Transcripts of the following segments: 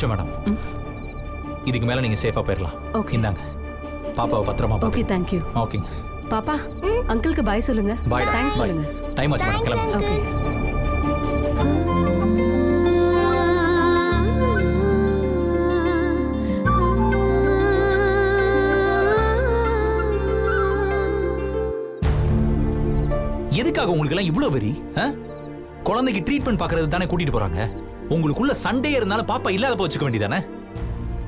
நிமிஷம் மேடம். இதுக்கு மேல நீங்க சேஃபா போயிடலாம் Okay. இந்தாங்க. பாப்பாவை பத்திரமா ஓகே தேங்க்யூ ஓகேங்க. பாப்பா அங்கிளுக்கு பாய் சொல்லுங்க. பாய் தேங்க்ஸ் சொல்லுங்க. டைம் ஆச்சு மேடம். கிளம்பு. ஓகே எதுக்காக உங்களுக்கு எல்லாம் இவ்வளவு வெறி? குழந்தைக்கு ட்ரீட்மெண்ட் பார்க்கறது தானே கூட்டிட்டு போறாங்க? உங்களுக்குள்ள சண்டே இருந்தாலும் பாப்பா இல்லாத போச்சுக்க வேண்டியதானே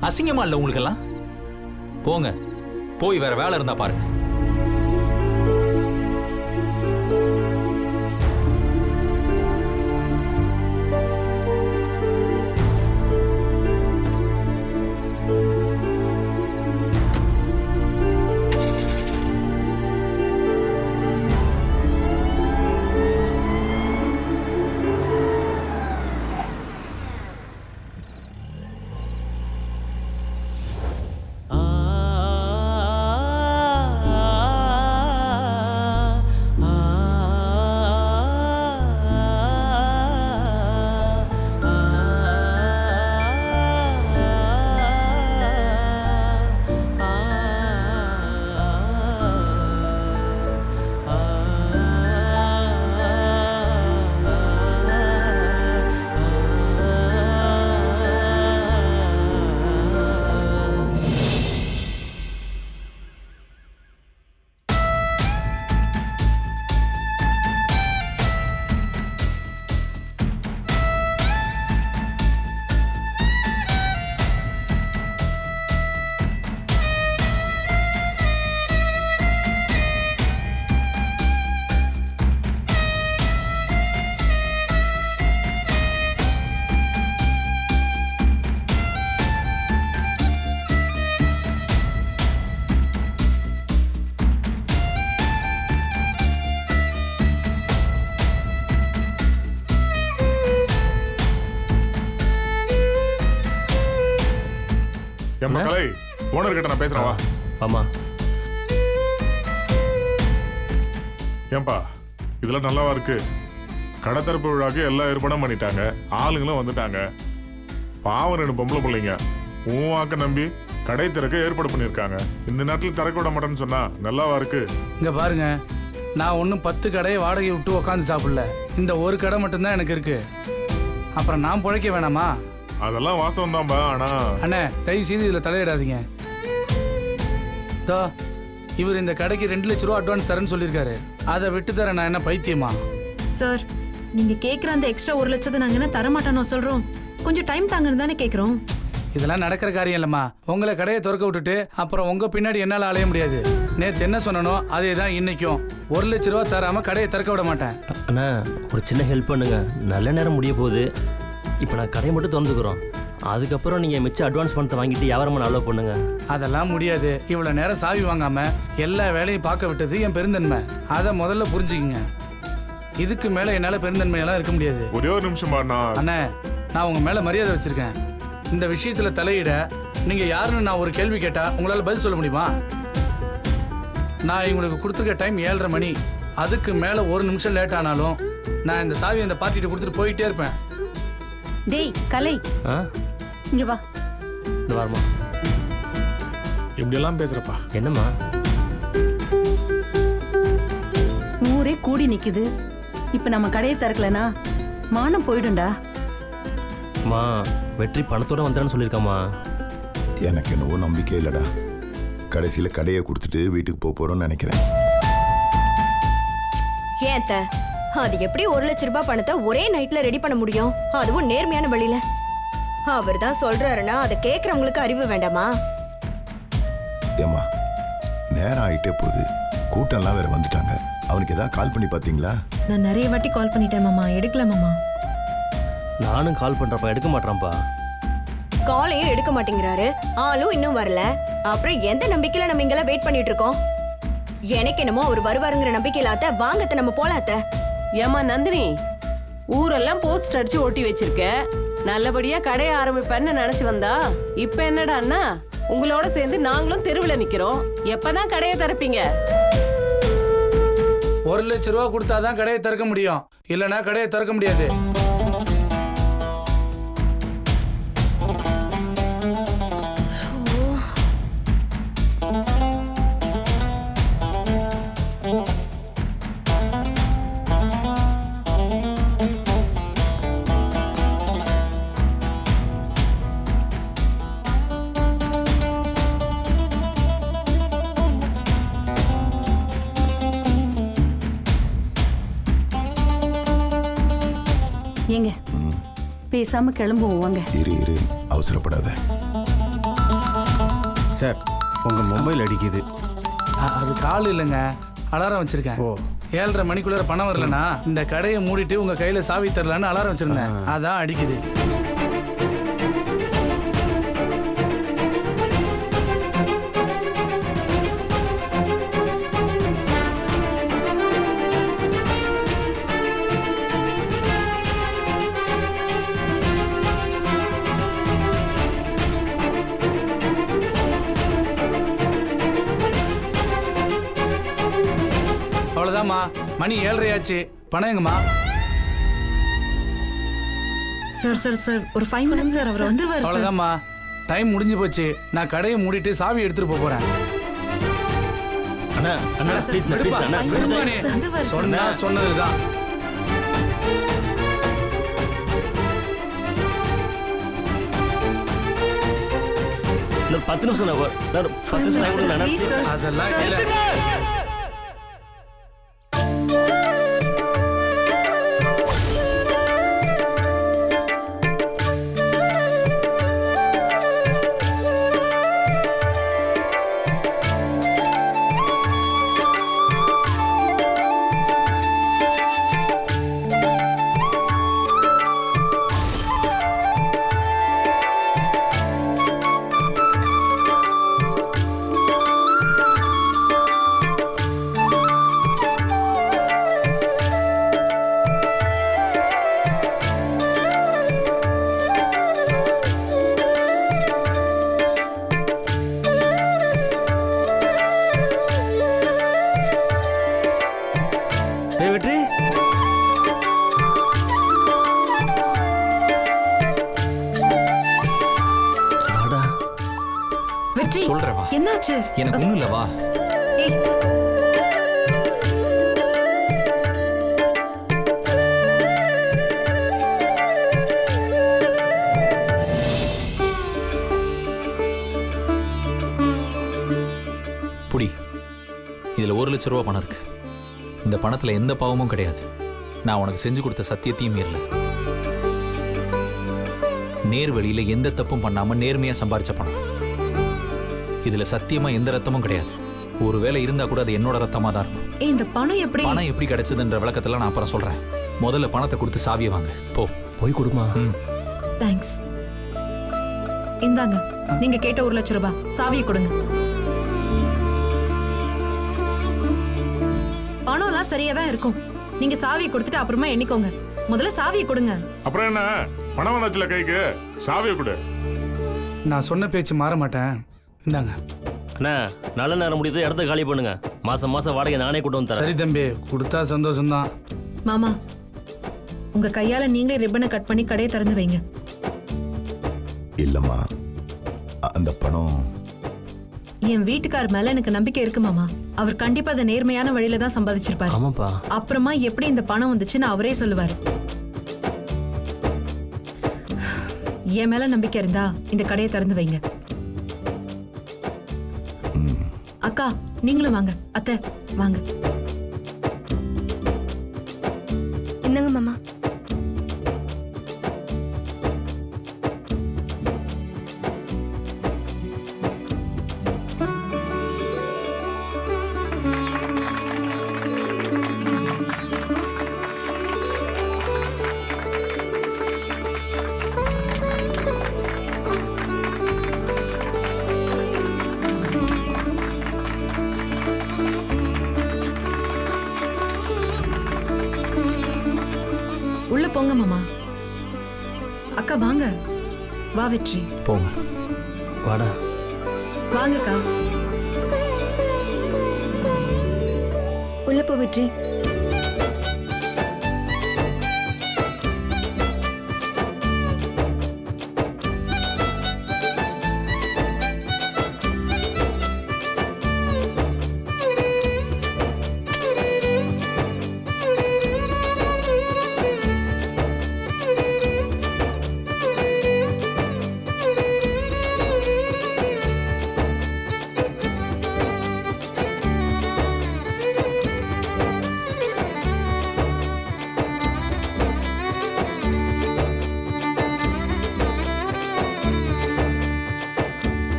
அசிங்கமா இல்லை உங்களுக்கெல்லாம்? போங்க. போய் வேற வேலை இருந்தா பாருங்க. என் மக்களை ஓனர் கிட்ட நான் பேசுறேன் வா. ஆமா. ஏன்பா இதெல்லாம் நல்லாவா இருக்கு? கடை திறப்பு விழாக்கு எல்லா ஏற்பாடும் பண்ணிட்டாங்க. ஆளுங்களும் வந்துட்டாங்க. பாவம் ரெண்டு பொம்பளை பிள்ளைங்க. உன் வாக்க நம்பி கடை திறக்க ஏற்பாடு பண்ணியிருக்காங்க. இந்த நேரத்தில் திறக்க விட மாட்டேன்னு சொன்னா நல்லாவா இருக்கு? இங்க பாருங்க. நான் ஒன்றும் பத்து கடையை வாடகை விட்டு உட்காந்து சாப்பிடல. இந்த ஒரு கடை மட்டும்தான் எனக்கு இருக்கு. அப்புறம் நான் பிழைக்க வேணாமா? அதெல்லாம் வாஸ்தவம் தான்பா ஆனா அண்ணே தயவு செய்து இதில் தலையிடாதீங்க. தோ இவர் இந்த கடைக்கு ரெண்டு லட்ச ரூபா அட்வான்ஸ் தரேன்னு சொல்லியிருக்காரு. அதை விட்டு தர நான் என்ன பைத்தியமா? சார் நீங்க கேக்குற அந்த எக்ஸ்ட்ரா ஒரு லட்சத்தை நாங்க என்ன தரமாட்டோம் சொல்றோம்? கொஞ்சம் டைம் தாங்கன்னு தானே கேக்குறோம். இதெல்லாம் நடக்கிற காரியம் இல்லைம்மா. உங்களை கடையை திறக்க விட்டுட்டு அப்புறம் உங்க பின்னாடி என்னால் அலைய முடியாது. நேற்று என்ன சொன்னனோ அதே தான் இன்னைக்கும். ஒரு லட்ச ரூபா தராம கடையை திறக்க விட மாட்டேன். அண்ணா ஒரு சின்ன ஹெல்ப் பண்ணுங்க. நல்ல நேரம் முடிய போகுது. இப்போ நான் கடையை மட்டும் திறந்துக்கிறோம். அதுக்கப்புறம் நீங்கள் மிச்சம் அட்வான்ஸ் பணத்தை வாங்கிட்டு வியாபாரமாக நல்லா பண்ணுங்க. அதெல்லாம் முடியாது. இவ்வளோ நேரம் சாவி வாங்காம எல்லா வேலையும் பார்க்க விட்டது என் பெருந்தன்மை. அதை முதல்ல புரிஞ்சுக்கிங்க. இதுக்கு மேலே என்னால் பெருந்தன்மையெல்லாம் இருக்க முடியாது. ஒரே ஒரு நிமிஷம் அண்ணே. நான் உங்க மேலே மரியாதை வச்சிருக்கேன். இந்த விஷயத்தில் தலையிட நீங்கள் யாருன்னு நான் ஒரு கேள்வி கேட்டால் உங்களால் பதில் சொல்ல முடியுமா? நான் இவங்களுக்கு கொடுத்துருக்க டைம் ஏழரை மணி. அதுக்கு மேலே ஒரு நிமிஷம் லேட் ஆனாலும் நான் இந்த சாவி அந்த பார்ட்டிகிட்ட கொடுத்துட்டு போயிட்டே இருப்பேன். டேய் கலை. ஆ? இங்க வா. இந்த வாரமா? இப்படியெல்லாம் பேசுறப்பா. என்னம்மா? ஊரே கூடி நிக்குது. இப்ப நம்ம கடையை திறக்கலனா மானம் போயிடும்டா. அம்மா வெற்றி பணத்தோட வந்துடுறேன்னு சொல்லியிருக்காம்மா. எனக்கு என்னவோ நம்பிக்கை இல்லைடா. கடைசியில் கடையை கொடுத்துட்டு வீட்டுக்கு போக போகிறோம்னு நினைக்கிறேன். ஏன் அத்தை? அது எப்படி ஒரு லட்ச ரூபாய் பணத்தை ஒரே நைட்ல ரெடி பண்ண முடியும்? அதுவும் நேர்மையான வழியில. அவர் தான் சொல்றாருன்னா அதை கேட்கறவங்களுக்கு அறிவு வேண்டாமா? ஏம்மா நேரம் ஆகிட்டே போகுது. கூட்டம்லாம் வேற வந்துட்டாங்க. அவனுக்கு ஏதாவது கால் பண்ணி பார்த்தீங்களா? நான் நிறைய வாட்டி கால் பண்ணிட்டேன் மாமா. எடுக்கல மாமா. நானும் கால் பண்ணுறப்ப எடுக்க மாட்டேறான்ப்பா. காலையும் எடுக்க மாட்டேங்கிறாரு. ஆளும் இன்னும் வரல. அப்புறம் எந்த நம்பிக்கையில நம்ம இங்கெல்லாம் வெயிட் பண்ணிட்டு இருக்கோம்? எனக்கு என்னமோ அவர் வருவாருங்கிற நம்பிக்கையில அத்தை வாங்கத்த நம்ம போலாத்த ஏமா நந்தினி ஊரெல்லாம் போஸ்ட் அடிச்சு ஒட்டி வச்சிருக்க. நல்லபடியா கடையை ஆரம்பிப்பேன்னு நினைச்சு வந்தா இப்ப என்னடான்னா உங்களோட சேர்ந்து நாங்களும் தெருவில் நிக்கிறோம். எப்பதான் கடையை திறப்பீங்க? ஒரு லட்ச ரூபா கொடுத்தாதான் கடையை திறக்க முடியும். இல்லைன்னா கடையை திறக்க முடியாது. பேசாம கிளம்புவோம் வாங்க இரு இரு. அவசரப்படாத. சார் உங்கள் மொபைல் அடிக்குது. அ- அது கால் இல்லைங்க. அலாரம் வச்சிருக்கேன். ஓ. ஏழரை மணிக்குள்ள பணம் வரலனா இந்த கடையை மூடிட்டு உங்க கையில சாவி தரலான்னு அலாரம் வச்சிருந்தேன். அதான் அடிக்குது. மணி ஏழரையாச்சு. பணம் எங்கம்மா? சார் சார் சார் ஒரு ஃபைவ் மினிட்ஸ் சார் அவர் வந்துருவாரு சார். அவ்வளவுதாம்மா டைம் முடிஞ்சு போச்சு. நான் கடையை மூடிட்டு சாவி எடுத்துட்டு போப் போறேன். அண்ணா அண்ணா sir, please sir, please sir, Anna five please, minutes, அண்ணா. சார், வந்துருவாரு சார். சொன்னா சொன்னதுதான். இன்னும் பத்து நிமிஷம் நான் வ- நான் ஒரு பத்து நிமிஷம் கொடுங்க அண்ணா. அதெல்லாம் Sir. இல்ல. வெற்றி சொல்றேன் வா. என்னாச்சு? எனக்கு ஒண்ணும் இல்ல வா. ஏய் புடி. இதுல ஒரு லட்ச ரூபா பணம் இருக்கு. இந்த பணத்துல எந்த பாவமும் கிடையாது. நான் உனக்கு செஞ்சு கொடுத்த சத்தியத்தையும் மீறல. நேர் வழியில எந்த தப்பும் பண்ணாம நேர்மையா சம்பாரிச்ச பணம். இதுல சத்தியமா எந்த ரத்தமும் கிடையாது. ஒருவேளை இருந்தா கூட அது என்னோட ரத்தமா தான் இருக்கும். ஏய், இந்த பணம் எப்படி? பணம் எப்படி கிடைச்சதுன்ற விளக்கத்துல நான் அப்புறம் சொல்றேன். முதல்ல பணத்தை கொடுத்து சாவியை வாங்க. போ. போய் கொடுமா. ம். தேங்க்ஸ் இந்தாங்க நீங்க கேட்ட ஒரு லட்சம் ரூபாய் சாவியை கொடுங்க. பணம்லாம் சரியா தான் இருக்கும். நீங்க சாவியை கொடுத்துட்டு அப்புறமா எண்ணிக்கோங்க. முதல்ல சாவியை கொடுங்க. அப்புறம் என்ன? பணம் வந்தாச்சுல கைக்கு? சாவியை கொடு. நான் சொன்ன பேச்சு மாற மாட்டேன். இந்தாங்க. அண்ணா நல்ல நேரம் முடியுது இடத்த காலி பண்ணுங்க. மாசம் மாசம் வாடகை நானே கொண்டு வந்து சரி தரேன் தம்பி கொடுத்தா சந்தோஷம்தான். மாமா உங்க கையால நீங்களே ரிப்பனை கட் பண்ணி கடையை திறந்து வைங்க. இல்லம்மா அ- அந்த பணம் என் வீட்டுக்கார் மேல எனக்கு நம்பிக்கை இருக்கு மாமா. அவர் கண்டிப்பா அதை நேர்மையான வழியில தான் சம்பாதிச்சிருப்பாரு. ஆமாப்பா. அப்புறமா எப்படி இந்த பணம் வந்துச்சுன்னு அவரே சொல்லுவாரு. என் மேல நம்பிக்கை இருந்தா இந்த கடையை திறந்து வைங்க. நீங்களும் வாங்க. அத்தை வாங்க. என்னங்க மாமா? வெற்றி. போங்க வாடா. வாங்கக்கா. உள்ள போ வெற்றி.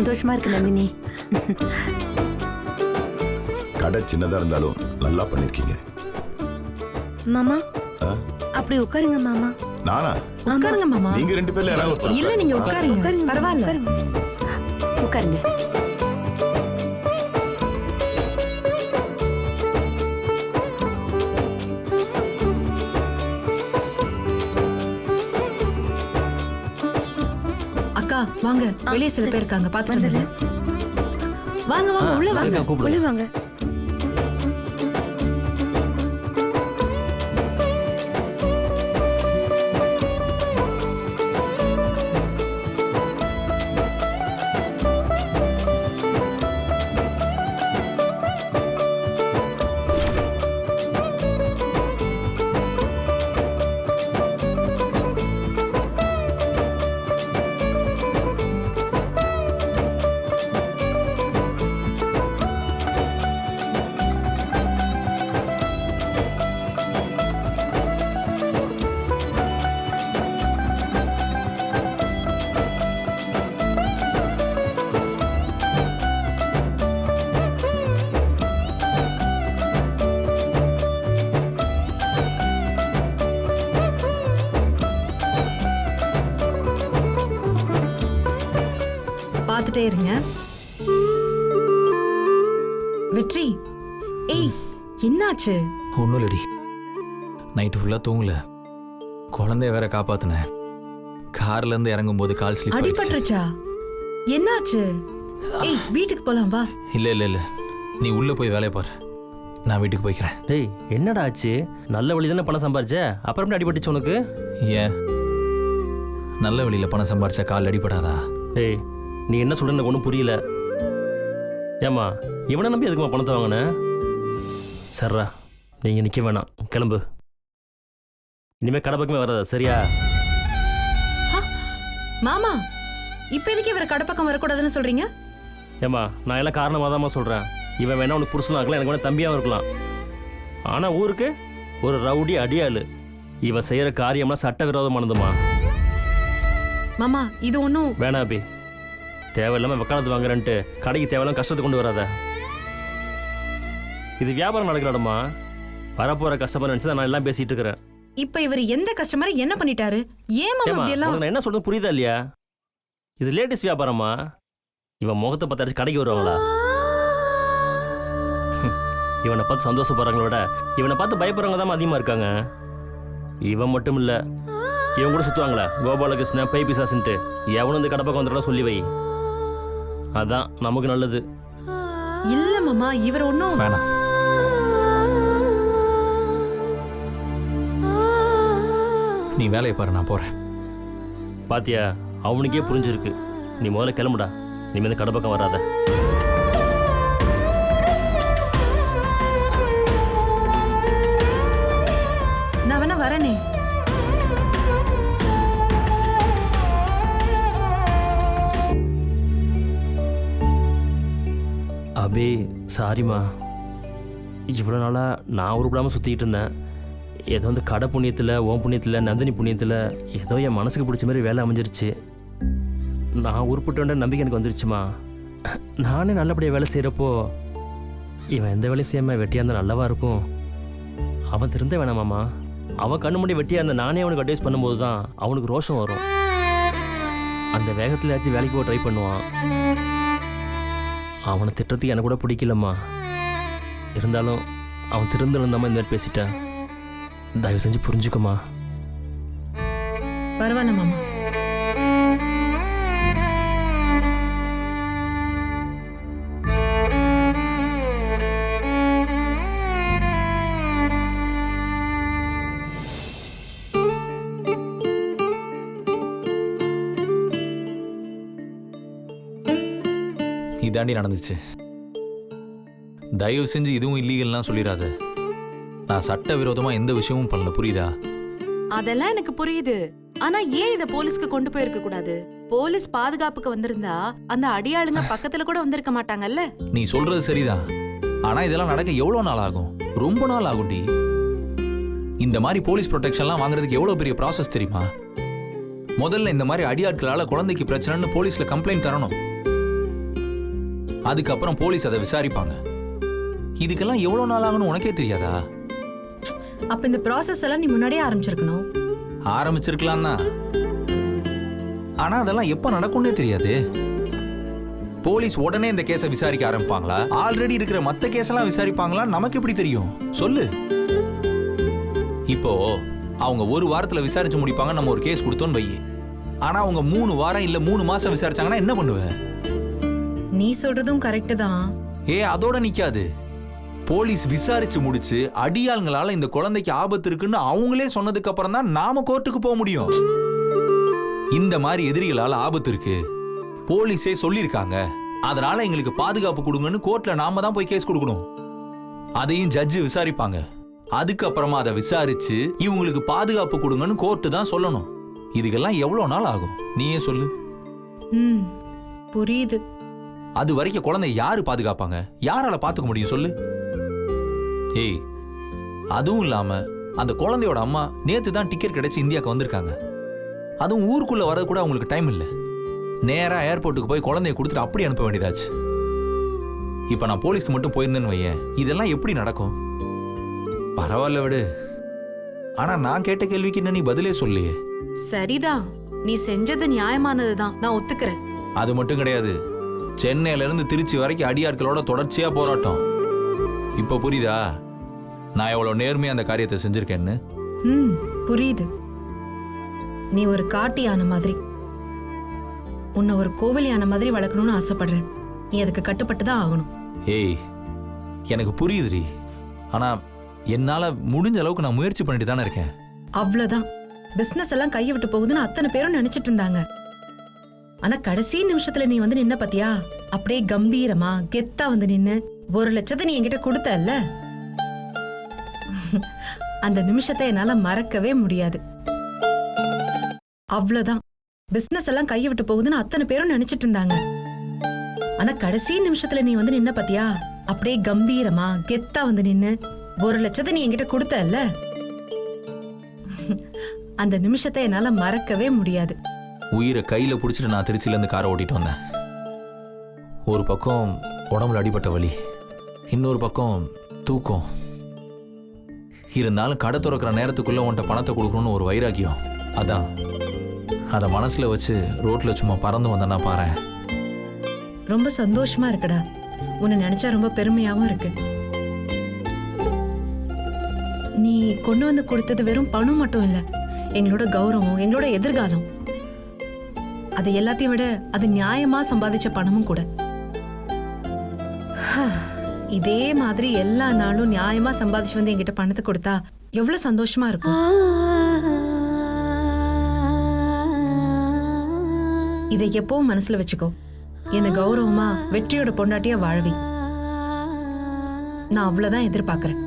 சந்தோஷமா இருக்கு நந்தினி. கடை சின்னதா இருந்தாலும் நல்லா பண்ணிருக்கீங்க. மாமா? அப்படி உட்காருங்க மாமா. நானா? உட்காருங்க மாமா. நீங்க ரெண்டு பேர்ல யாராவது இல்ல நீங்க உட்காருங்க. பரவாயில்ல. உட்காருங்க. வாங்க வெளியே சில பேர் இருக்காங்க பாத்துட்டு. வாங்க வாங்க. உள்ள வாங்க. உள்ள வாங்க. வெற்றி. ஏய் என்னாச்சு? ஒன்றும் இல்லடி நைட்டு ஃபுல்லாக தூங்கல. குழந்தைய வேற காப்பாத்தினேன் கார்ல இருந்து இறங்கும்போது கால் ஸ்லிப் ஆயிடுச்சு. அடிபட்டுருச்சா? என்னாச்சு? ஏய் வீட்டுக்கு போலாம் வா. இல்ல இல்ல இல்ல. நீ உள்ள போய் வேலையை பாரு. நான் வீட்டுக்கு போய்க்கிறேன். டேய் என்னடா ஆச்சு? நல்ல வழி தானே பணம் சம்பாரிச்ச? அப்புறம் எப்படி அடிபட்டுச்சு உனக்கு? ஏன்? நல்ல வழியில பணம் சம்பாரிச்சா கால் அடிபடாதா? டேய் நீ என்ன சொல்ற எனக்கு ஒன்றும் புரியல. ஏம்மா இவனை நம்பி எதுக்குமா பணத்தை வாங்கின? சர்ரா நீங்கள் நிற்க வேணாம். கிளம்பு. இனிமேல் கடை பக்கமே வராத சரியா? மாமா இப்ப எதுக்கு இவரை கடப்பக்கம் வரக்கூடாதுன்னு சொல்றீங்க? ஏம்மா நான் எல்லாம் காரணமாக தான்மா சொல்கிறேன் இவன் வேணா உனக்கு புருஷனாக இருக்கலாம் எனக்கு வேணா தம்பியாகவும் இருக்கலாம். ஆனால் ஊருக்கு ஒரு ரவுடி அடியாளு. இவன் செய்கிற காரியம்லாம் சட்டவிரோதமானதுமா மாமா இது ஒன்றும் வேணா அபி. தேவையில்லாமல் வக்காலத்து வாங்குறேன்ட்டு கடைக்கு தேவையில்லாம கஷ்டத்தை கொண்டு வராத. இது வியாபாரம் நடக்கிற இடமா வரப்போகிற கஸ்டமர் நினச்சி நான் எல்லாம் பேசிகிட்டு இருக்கிறேன். இப்ப இவர் எந்த கஸ்டமரை என்ன பண்ணிட்டாரு? ஏம்மா, இப்படி எல்லாம் நான் என்ன சொல்றது புரியுதா இல்லையா? இது லேடிஸ் வியாபாரமா? இவன் முகத்தை பார்த்து கடைக்கு வருவாங்களா? இவனை பார்த்து சந்தோஷப்படுறவங்கள விட இவனை பார்த்து பயப்படுறவங்க தான் அதிகமாக இருக்காங்க. இவன் மட்டும் இல்லை இவன் கூட சுற்றுவாங்களே கோபாலகிருஷ்ணன் பை பிசாசுன்ட்டு. எவனும் இந்த கடை பக்கம் வந்துடலாம் சொல்லி வை. அதான் நமக்கு நல்லது. இல்ல மாமா இவர் ஒன்றும் வேணாம். நீ வேலையை பாரு நான் போறேன். பாத்தியா அவனுக்கே புரிஞ்சிருக்கு. நீ முதல்ல கிளம்புடா. நீ இந்த கடை பக்கம் வராத. அபே சாரிம்மா. இவ்வளோ நாளாக நான் உருப்படாமல் சுற்றிக்கிட்டு இருந்தேன். ஏதோ வந்து கடை புண்ணியத்தில் ஓம் புண்ணியத்தில் நந்தினி புண்ணியத்தில் ஏதோ என் மனசுக்கு பிடிச்ச மாதிரி வேலை அமைஞ்சிருச்சு. நான் உருப்பிட்டோன்ற நம்பிக்கை எனக்கு வந்துருச்சுமா. நானே நல்லபடியாக வேலை செய்கிறப்போ இவன் எந்த வேலையும் செய்யாமல் வெட்டியாக இருந்தால் நல்லவா இருக்கும்? அவன் திருந்த வேணாமாம்மா அவன் கண்ணு முடி வெட்டியாக இருந்த நானே அவனுக்கு அட்வைஸ் பண்ணும்போது தான் அவனுக்கு ரோஷம் வரும். அந்த வேகத்தில் வேலைக்கு போக ட்ரை பண்ணுவான். அவனை திட்டத்துக்கு எனக்கு கூட பிடிக்கலம்மா. இருந்தாலும் அவன் திருந்தலந்தாம இந்த மாதிரி பேசிட்டேன் தயவு செஞ்சு புரிஞ்சுக்கோமா பரவாயில்ல மாமா. இதாண்டி நடந்துச்சு. தயவு செஞ்சு இதுவும் இல்லீகல்லாம் சொல்லிடாத. நான் சட்டவிரோதமா எந்த விஷயமும் பண்ணல புரியுதா? அதெல்லாம் எனக்கு புரியுது. ஆனா ஏன் இத போலீஸ்க்கு கொண்டு போயிருக்க கூடாது? போலீஸ் பாதுகாப்புக்கு வந்திருந்தா அந்த அடியாளுங்க பக்கத்துல கூட வந்திருக்க மாட்டாங்கல்ல? நீ சொல்றது சரிதான். ஆனா இதெல்லாம் நடக்க எவ்வளவு நாள் ஆகும்? ரொம்ப நாள் ஆகும்டி. இந்த மாதிரி போலீஸ் ப்ரொடெக்ஷன்லாம் வாங்குறதுக்கு எவ்வளவு பெரிய ப்ராசஸ் தெரியுமா? முதல்ல இந்த மாதிரி அடியாட்களால குழந்தைக்கு பிரச்சனைன்னு போலீஸ்ல கம்ப்ளைண்ட் தரணும். அதுக்கப்புறம் போலீஸ் அதை விசாரிப்பாங்க. இதுக்கெல்லாம் எவ்வளவு நாள் ஆகும்னு உனக்கே தெரியாதா? அப்ப இந்த ப்ராசஸ் எல்லாம் நீ முன்னாடியே ஆரம்பிச்சிருக்கணும். ஆரம்பிச்சிருக்கலாம் தான் ஆனா அதெல்லாம் எப்ப நடக்கும்னே தெரியாது. போலீஸ் உடனே இந்த கேஸை விசாரிக்க ஆரம்பிப்பாங்களா? ஆல்ரெடி இருக்கிற மத்த கேஸ் எல்லாம் விசாரிப்பாங்களா? நமக்கு எப்படி தெரியும்? சொல்லு. இப்போ அவங்க ஒரு வாரத்துல விசாரிச்சு முடிப்பாங்க நம்ம ஒரு கேஸ் கொடுத்தோன்னு வை ஆனா அவங்க மூணு வாரம் இல்ல மூணு மாசம் விசாரிச்சாங்கன்னா என்ன பண்ணுவ? நீ சொல்றதும் கரெக்ட் தான். ஏ அதோட நிக்காது. போலீஸ் விசாரிச்சு முடிச்சு அடியாளுங்களால இந்த குழந்தைக்கு ஆபத்து இருக்குன்னு அவங்களே சொன்னதுக்கு அப்புறம் தான் நாம கோர்ட்டுக்கு போக முடியும். இந்த மாதிரி எதிரிகளால ஆபத்து இருக்கு. போலீஸே சொல்லியிருக்காங்க. அதனால எங்களுக்கு பாதுகாப்பு கொடுங்கன்னு கோர்ட்ல நாம தான் போய் கேஸ் கொடுக்கணும். அதையும் ஜட்ஜு விசாரிப்பாங்க. அதுக்கப்புறமா அதை விசாரிச்சு இவங்களுக்கு பாதுகாப்பு கொடுங்கன்னு கோர்ட்டு தான் சொல்லணும். இதுக்கெல்லாம் எவ்வளவு நாள் ஆகும்? நீயே சொல்லு. ம் புரியுது. அது வரைக்கும் குழந்தை யாரு பாதுகாப்பாங்க? யாரால பாத்துக்க முடியும் சொல்லு. ஏய் அதுவும் இல்லாம அந்த குழந்தையோட அம்மா நேத்து தான் டிக்கெட் கிடைச்சு இந்தியாவுக்கு வந்திருக்காங்க. அதுவும் ஊருக்குள்ள வரது கூட அவங்களுக்கு டைம் இல்லை. நேரா ஏர்போர்ட்டுக்கு போய் குழந்தைய கொடுத்துட்டு அப்படி அனுப்ப வேண்டியதாச்சு. இப்ப நான் போலீஸ்க்கு மட்டும் போயிருந்தேன்னு வையேன். இதெல்லாம் எப்படி நடக்கும்? பரவாயில்ல விடு. ஆனா நான் கேட்ட கேள்விக்கு என்ன நீ பதிலே சொல்லியே? சரிதான். நீ செஞ்சது நியாயமானதுதான். நான் ஒத்துக்கிறேன். அது மட்டும் கிடையாது. சென்னையில இருந்து திருச்சி வரைக்கும் அடியாட்களோட தொடர்ச்சியா போராட்டம். இப்ப புரியுதா? நான் எவ்வளவு நேர்மையா அந்த காரியத்தை செஞ்சிருக்கேன்னு? ம் புரியுது. நீ ஒரு காட்டு யானை மாதிரி. உன்னை ஒரு கோவில் யானை மாதிரி வளர்க்கணும்னு ஆசைப்படுறேன். நீ அதுக்கு கட்டுப்பட்டு தான் ஆகணும். ஏய் எனக்கு புரியுதுடி. ஆனா என்னால முடிஞ்ச அளவுக்கு நான் முயற்சி பண்ணிட்டு தானே இருக்கேன். அவ்வளவுதான். பிசினஸ் எல்லாம் கையை விட்டு போகுதுன்னு அத்தனை பேரும் நினைச்சிட்டு இருந்தாங்க. ஆனா கடைசி நிமிஷத்துல நீ வந்து நின்ன பாத்தியா? அப்படியே கம்பீரமா கெத்தா வந்து நின்னு ஒரு லட்சத்தை நீ என்கிட்ட கொடுத்தல்ல? அந்த நிமிஷத்தை என்னால மறக்கவே முடியாது. அவ்வளவுதான். பிசினஸ் எல்லாம் கையை விட்டு போகுதுன்னு அத்தனை பேரும் நினைச்சிட்டு இருந்தாங்க. ஆனா கடைசி நிமிஷத்துல நீ வந்து நின்ன பாத்தியா? அப்படியே கம்பீரமா கெத்தா வந்து நின்னு ஒரு லட்சத்தை நீ என்கிட்ட கொடுத்தல்ல? அந்த நிமிஷத்தை என்னால மறக்கவே முடியாது. உயிரை கையில் பிடிச்சிட்டு நான் திருச்சியிலேருந்து காரை ஓட்டிட்டு வந்தேன். ஒரு பக்கம் உடம்புல அடிபட்ட வலி இன்னொரு பக்கம் தூக்கம். இருந்தாலும் கடை திறக்கிற நேரத்துக்குள்ள உன்கிட்ட பணத்தை கொடுக்கணும்னு ஒரு வைராக்கியம். அதான். அதை மனசுல வச்சு ரோட்ல சும்மா பறந்து வந்தேன்னா பாரேன் ரொம்ப சந்தோஷமா இருக்குடா. உன்னை நினைச்சா ரொம்ப பெருமையாகவும் இருக்கு. நீ கொண்டு வந்து கொடுத்தது வெறும் பணம் மட்டும் இல்லை. எங்களோட கௌரவம் எங்களோட எதிர்காலம். அது எல்லாத்தையும் விட அது நியாயமா சம்பாதிச்ச பணமும் கூட. இதே மாதிரி எல்லா நாளும் நியாயமா சம்பாதிச்சு வந்து என்கிட்ட பணத்தை கொடுத்தா எவ்வளவு சந்தோஷமா இருக்கும். இதை எப்பவும் மனசுல வச்சுக்கோ. என்னை கௌரவமா வெற்றியோட பொண்டாட்டியா வாழ்வி. நான் அவ்வளவுதான் எதிர்பார்க்கறேன்.